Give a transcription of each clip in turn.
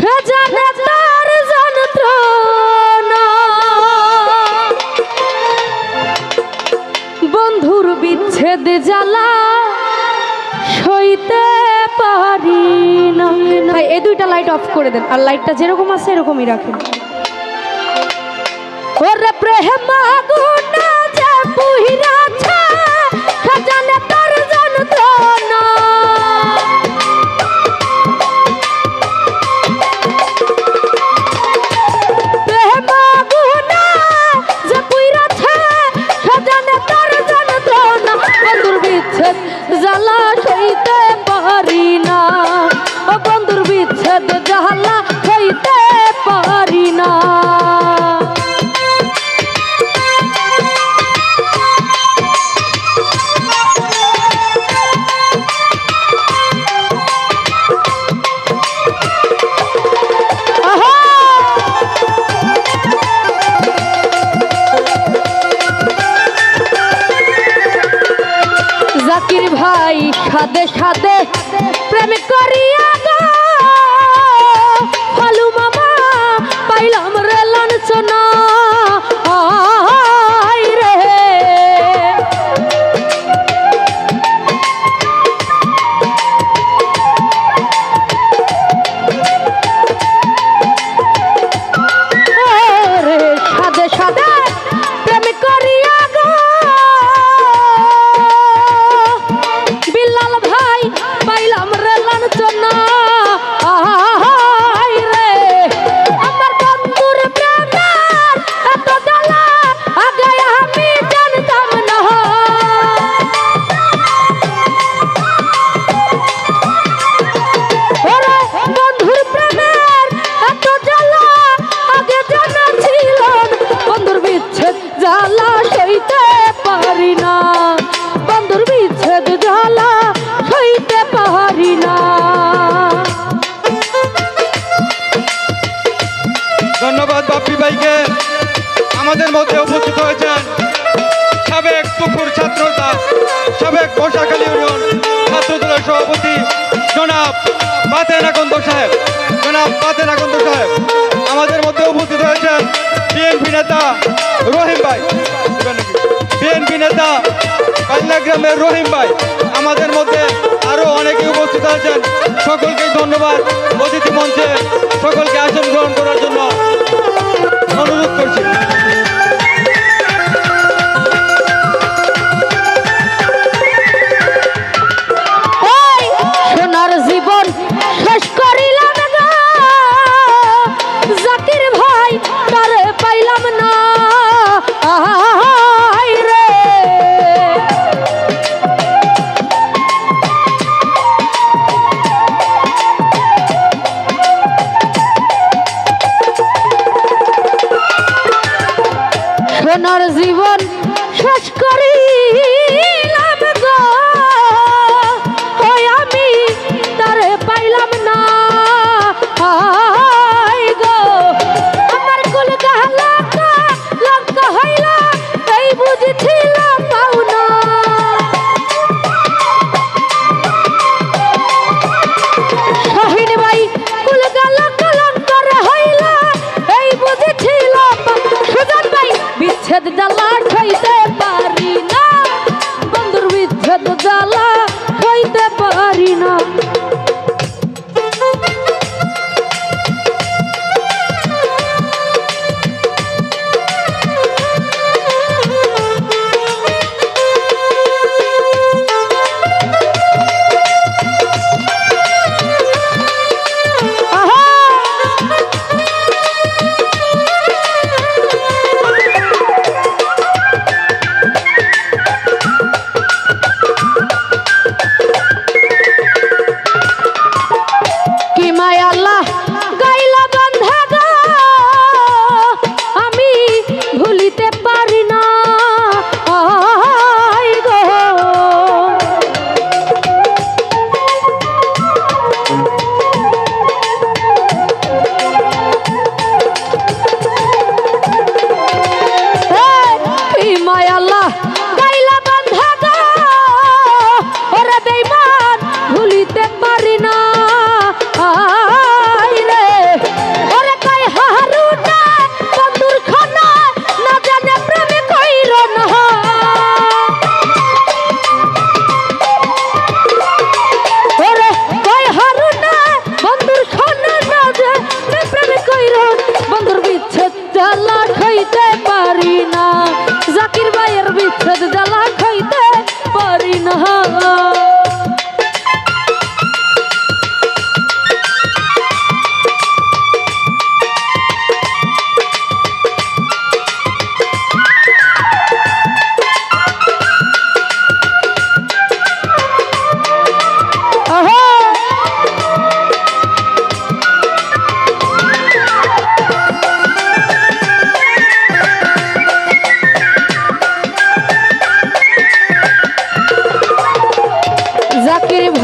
সে তার যন্ত্রণা। বন্ধুর বিচ্ছেদ জ্বালা সইতে পারি না। এই দুইটা লাইট অফ করে দেন, আর লাইটটা যেরকম আছে, এরকমই রাখেন। ওরে প্রেম আগুনা যে পুহিরাছে ধন্যবাদ বাপ্পি ভাইকে। আমাদের মধ্যে উপস্থিত হয়েছেন সাবেক পুকুর ছাত্রতা সাবেক বর্ষাখালী ইউনিয়ন ছাত্রদলের সভাপতি জনাব বাতেন আকন্দ সাহেব। জনাব বাতেন আকন্দ সাহেব, আমাদের মধ্যে উপস্থিত হয়েছেন বিএনপি নেতা রহিম ভাই। বিএনপি নেতা গ্রামের রহিম ভাই, আমাদের ধন্যবাদ। অতিথি মঞ্চে সকলকে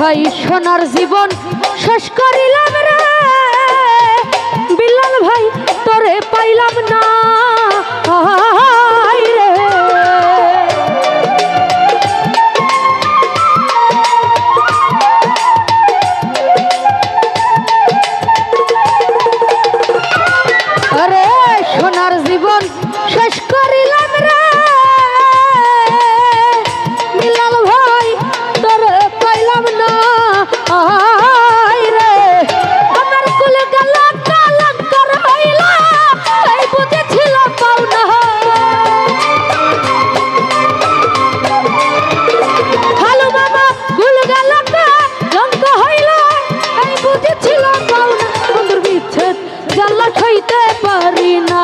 ভাই সোনার জীবন শেষ করিলাম ছিল বন্ধুর বিচ্ছেদ জ্বালা খাইতে পারি না।